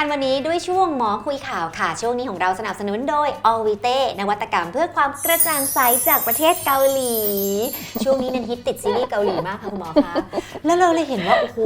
การวันนี้ด้วยช่วงหมอคุยข่าวค่ะ ช่วงนี้ของเราสนับสนุนโดย o v i t e นวัตกรรมเพื่อความกระจ่างใสจากประเทศเกาหลี ช่วงนี้เน้นฮิตติดซีรีส์เกาหลีมากค่ะคุณหมอคะแล้วเราเลยเห็นว่า โอ้โห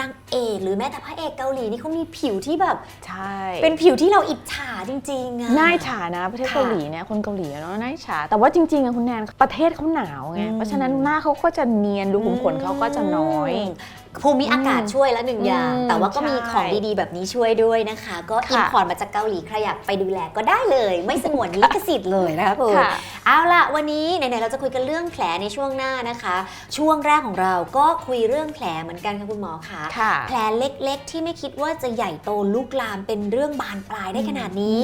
นางเอกหรือแม้แต่พระเอกเกาหลีนี่เขามีผิวที่แบบ ใช่ เป็นผิวที่เราอิจฉาจริงๆอะน่าอิจฉานะประเทศค่ะเกาหลีเนี่ยคนเกาหลีอะเนาะน่าอิจฉาแต่ว่าจริงๆอะคุณแนนประเทศเขาหนาวไงอืมเพราะฉะนั้นหน้าเขาก็จะเนียนดูขุมขนเขาก็จะน้อยม ภูมิอากาศช่วยแล้วหนึ่งอย่างอืมแต่ว่าก็มีใช่ของดีๆ แบบนี้ช่วยด้วยนะคะ ก็ค่ะอินพอร์ตมาจากเกาหลีใครอยากไปดูแลก็ได้เลย ไม่สงวนลิขสิทธิ์เลยนะคะคุณค่ะเอาล่ะวันนี้ไหนๆเราจะคุยกันเรื่องแผลในช่วงหน้านะคะ ช่วงแรกของเราก็คุยเรื่องแผลเหมือนกันค่ะคุณหมอคะค่ะแผลเล็กๆ ที่ไม่คิดว่าจะใหญ่โตลุกลามเป็นเรื่องบานปลายได้ขนาดนี้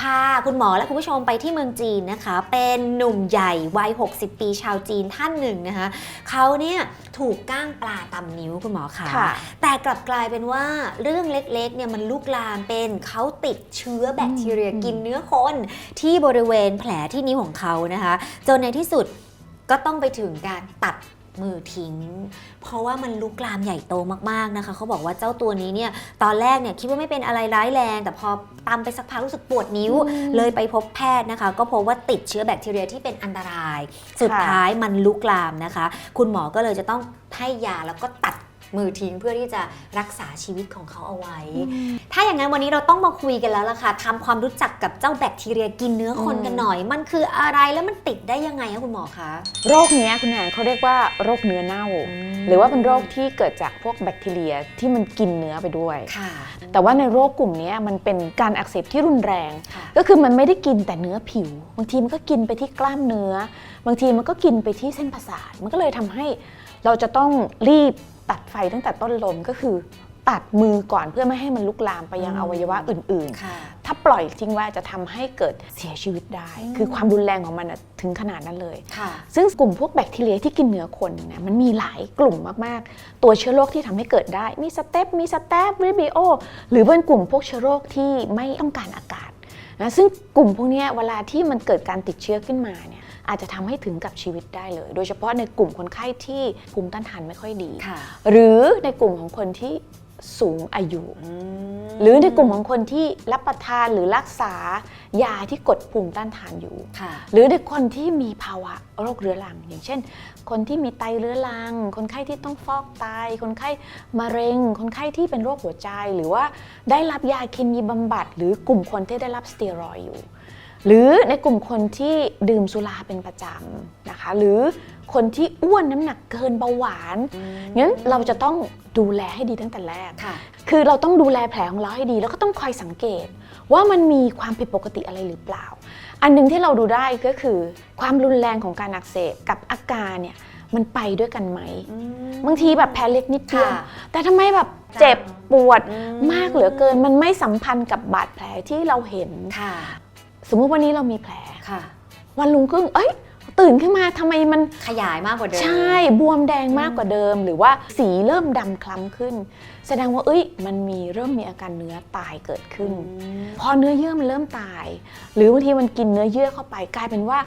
พาคุณหมอและคุณผู้ชมไปที่เมืองจีนนะคะ เป็นหนุ่มใหญ่วัย 60 ปีชาวจีนท่านหนึ่งนะคะเขาเนี่ยถูกก้างปลาตำนิ้วคุณหมอคะค่ะ แต่กลับกลายเป็นว่าเรื่องเล็กๆเนี่ยมันลุกลามเป็นเขาติดเชื้อแบคทีเรียอืมกินเนื้อคนที่บริเวณแผลที่นิ้วของเขานะคะ จนในที่สุดก็ต้องไปถึงการตัดมือทิ้ง เพราะว่ามันลุกลามใหญ่โตมากๆนะคะ เขาบอกว่าเจ้าตัวนี้เนี่ยตอนแรกเนี่ยคิดว่าไม่เป็นอะไรร้ายแรง แต่พอตามไปสักพักรู้สึกปวดนิ้ว เลยไปพบแพทย์นะคะ ก็พบว่าติดเชื้อแบคทีเรียที่เป็นอันตราย สุดท้ายมันลุกลามนะคะ คุณหมอก็เลยจะต้องให้ยาแล้วก็ตัด มือทิ้งเพื่อที่จะรักษาชีวิตของเขาเอาไว้ ถ้าอย่างนั้นวันนี้เราต้องมาคุยกันแล้วล่ะค่ะทำความรู้จักกับเจ้าแบคทีเรียกินเนื้อคนอืมกันหน่อย มันคืออะไรแล้วมันติดได้ยังไงคะคุณหมอคะโรคเนี้ยคุณแนนเขาเรียกว่าโรคเนื้อเน่า หรือว่าเป็นโรคที่เกิดจากพวกแบคทีเรียที่มันกินเนื้อไปด้วยค่ะแต่ว่าในโรคกลุ่มเนี้ยมันเป็นการอักเสบที่รุนแรงค่ะก็คือมันไม่ได้กินแต่เนื้อผิว บางทีมันก็กินไปที่กล้ามเนื้อ บางทีมันก็กินไปที่เส้นประสาท มันก็เลยทำให้เราจะต้องรีบ ตัดไฟตั้งแต่ต้นลมก็คือ ตัดมือก่อนเพื่อไม่ให้มันลุกลามไปยังอืมอวัยวะอื่นค่ะๆถ้าปล่อยทิ้งไว้จะทำให้เกิดเสียชีวิตได้อืมคือความรุนแรงของมันน่ะถึงขนาดนั้นเลยค่ะซึ่งกลุ่มพวกแบคทีเรียที่กินเนื้อคนเนี่ยมันมีหลายกลุ่มมาก ๆ ตัวเชื้อโรคที่ทำให้เกิดได้ มีสเตปมีสเตปริบิโอ หรือเป็นกลุ่มพวกเชื้อโรคที่ไม่ต้องการอากาศนะซึ่งกลุ่มพวกเนี้ยเวลาที่มันเกิดการติดเชื้อขึ้นมาเนี่ย อาจจะทำให้ถึงกับชีวิตได้เลย โดยเฉพาะในกลุ่มคนไข้ที่ภูมิต้านทานไม่ค่อยดีค่ะหรือในกลุ่มของคนที่สูงอายุ หรือในกลุ่มของคนที่รับประทานหรือรักษายาที่กดภูมิต้านทานอยู่ค่ะหรือในคนที่มีภาวะโรคเรื้อรัง อย่างเช่น คนที่มีไตเรื้อรัง คนไข้ที่ต้องฟอกไต คนไข้มะเร็ง คนไข้ที่เป็นโรคหัวใจ หรือว่าได้รับยาเคมีบำบัด หรือกลุ่มคนที่ได้รับสเตียรอยด์อยู่ หรือในกลุ่มคนที่ดื่มสุราเป็นประจำนะคะ หรือคนที่อ้วนน้ำหนักเกินเบาหวานงั้นเราจะต้องดูแลให้ดีตั้งแต่แรกค่ะ คือเราต้องดูแลแผลของเราให้ดี แล้วก็ต้องคอยสังเกต ว่ามันมีความผิดปกติอะไรหรือเปล่า อันหนึงที่เราดูได้ก็คือ ความรุนแรงของการอักเสบกับอาการเนี่ยมันไปด้วยกันไหม บางทีแบบแผลเล็กนิดเดียวค่ะแต่ทำไมแบบเจ็บปวดอืมมากเหลือเกิน มันไม่สัมพันธ์กับบาดแผลที่เราเห็นค่ะ สมมุติวันนี้เรามีแผล ค่ะ วันลุงขึ้นเอ้ย ตื่นขึ้นมาทำไมมันขยายมากกว่าเดิม ใช่บวมแดงมากกว่าเดิม หรือว่าสีเริ่มดำคล้ำขึ้น แสดงว่าเอ้ยมันมีเริ่มมีอาการเนื้อตายเกิดขึ้น พอเนื้อเยื่อมันเริ่มตาย หรือบางทีมันกินเนื้อเยื่อเข้าไปกลายเป็นว่า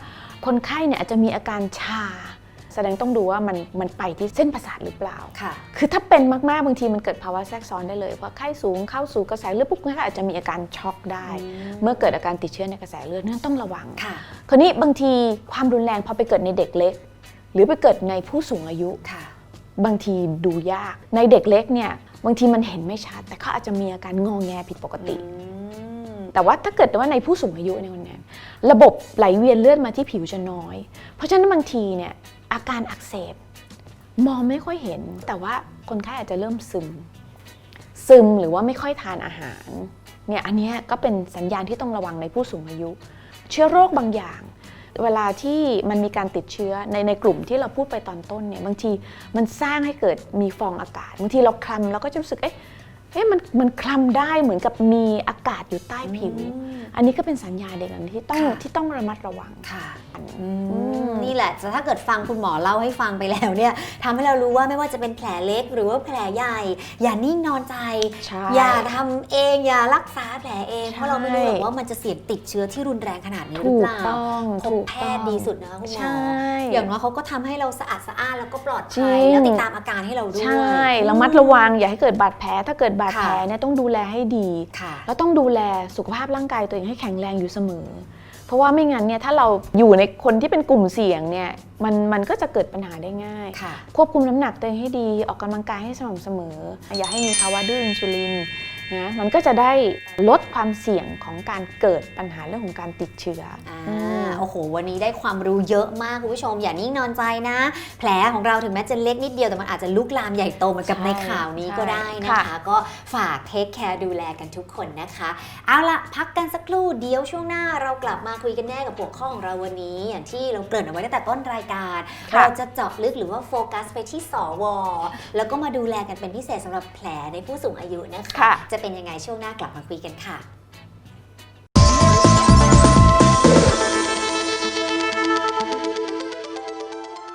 คนไข้เนี่ยอาจจะมีอาการชา แสดงต้องดูว่ามันมันไปที่เส้นประสาทหรือเปล่าค่ะ คือถ้าเป็นมากๆบางทีมันเกิดภาวะแทรกซ้อนได้เลยเพราะไข้สูงเข้าสู่กระแสเลือดปุ๊บก็อาจจะมีอาการช็อกได้ เมื่อเกิดอาการติดเชื้อในกระแสเลือดนั่นต้องระวังค่ะคราวนี้บางทีความรุนแรงพอไปเกิดในเด็กเล็ก หรือไปเกิดในผู้สูงอายุค่ะ บางทีดูยากในเด็กเล็กเนี่ยบางทีมันเห็นไม่ชัด แต่เขาอาจจะมีอาการงอแงผิดปกติแต่ว่าถ้าเกิดว่าในผู้สูงอายุในยวันนั้นระบบไหลเวียนเลือดมาที่ผิวจะน้อย เพราะฉะนั้นบางทีเนี่ย อาการอักเสบ มองไม่ค่อยเห็น แต่ว่าคนไข้อาจจะเริ่มซึม ซึมหรือว่าไม่ค่อยทานอาหาร เนี่ยอันนี้ก็เป็นสัญญาณที่ต้องระวังในผู้สูงอายุ เชื้อโรคบางอย่าง เวลาที่มันมีการติดเชื้อในในกลุ่มที่เราพูดไปตอนต้นเนี่ยบางทีมันสร้างให้เกิดมีฟองอากาศบางทีเราคลำเราก็จะรู้สึกเอ๊ะ เอ๊ะมันมันคลำได้เหมือนกับมีอากาศอยู่ใต้ผิว อันนี้ก็เป็นสัญญาณเด็กอันที่ต้องค่ะ ที่ต้องระมัดระวัง ค่ะอืมนี่แหละแต่ถ้าเกิดฟังคุณหมอเล่าให้ฟังไปแล้วเนี่ยทำให้เรารู้ว่าไม่ว่าจะเป็นแผลเล็กหรือว่าแผลใหญ่ อย่านิ่งนอนใจ ใช่ อย่าทำเองอย่ารักษาแผลเองใช่ เพราะเราไม่รู้หรอกว่ามันจะเสี่ยงติดเชื้อที่รุนแรงขนาดนี้หรืถูอกเปล่าต้องพบถูกแพต้องทย์ดีสุดนะคะคุณหมอใช่อย่างน้อยเขาก็ทำให้เราสะอาดสะอ้านแล้วก็ปลอดจริภัยงแล้วติดตามอาการให้เราด้วย ใช่ระมัดระวังอย่าให้เกิดบาดแผล ถ้าเกิดบาดแผลค่ะเนี่ยต้องดูแลให้ดีค่ะแล้วต้องดูแลสุขภาพร่างกายตัวเองให้แข็งแรงอยู่เสมอ เพราะว่าไม่งั้นเนี่ยถ้าเราอยู่ในคนที่เป็นกลุ่มเสี่ยงเนี่ยมันมันก็จะเกิดปัญหาได้ง่ายค่ะควบคุมน้ำหนักตัวเองให้ดี ออกกำลังกายให้สม่ำเสมอ อย่าให้มีภาวะดื้ออินซูลิน นะมันก็จะได้ลดความเสี่ยงของการเกิดปัญหาเรื่องของการติดเชื้อออ่อืมาโอ้โห วันนี้ได้ความรู้เยอะมากคุณผู้ชม อย่านิ่งนอนใจนะ แผลของเราถึงแม้จะเล็กนิดเดียวแต่มันอาจจะลุกลามใหญ่โตเหมือนกับใช่ในข่าวนี้ก็ได้นะค่ะคะ ก็ฝากเทคแคร์ดูแลกันทุกคนนะคะ เอาละพักกันสักครู่เดียวช่วงหน้าเรากลับมาคุยกันแน่กับหัวข้อของเราวันนี้ อย่างที่เราเกริ่นเอาไว้ตั้งแต่ต้นรายการค่ะเราจะเจาะลึกหรือว่าโฟกัสไปที่สวแล้วก็มาดูแลกันเป็นพิเศษสำหรับแผลในผู้สูงอายุนะคะค่ะจะเป็นยังไงช่วงหน้ากลับมาคุยกันค่ะ